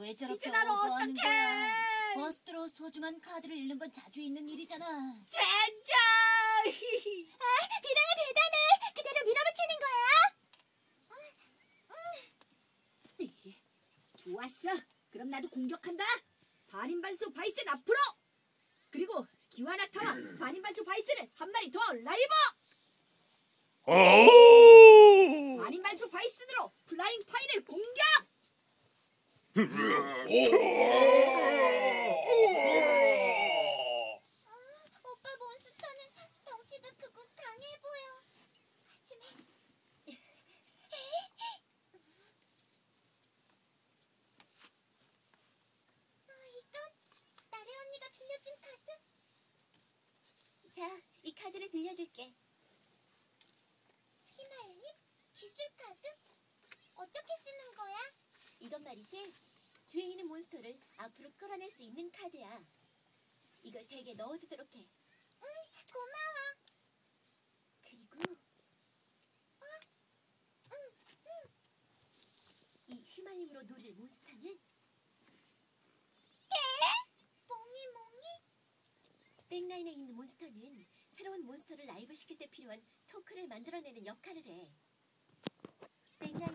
왜 저렇게 이제 나를? 어떡해? 버스트로 소중한 카드를 잃는 건 자주 있는 일이잖아. 젠장! 비랑아 대단해. 그대로 밀어붙이는 거야. 좋았어. 그럼 나도 공격한다. 반인반수 바이슨 앞으로. 그리고 기와나타와 반인반수 바이슨을 한 마리 더 라이버. 오! 반인반수 바이슨으로 플라잉 파인을 공격. 오빠 몬스터는 덩치도 크고 강해 보여. 하지만 아, 이건 나래 언니가 빌려준 카드. 자, 이 카드를 빌려줄게. 희말님? 기술 카드? 어떻게 쓰는 거야? 이건 말이지. 뒤에 있는 몬스터를 앞으로 끌어낼 수 있는 카드야. 이걸 덱에 넣어두도록 해. 응, 고마워. 그리고 어? 응, 응. 이 휘말림으로 노릴 몬스터는 개? 몽이 몽이? 백라인에 있는 몬스터는 새로운 몬스터를 라이브 시킬 때 필요한 토큰을 만들어내는 역할을 해. 백라인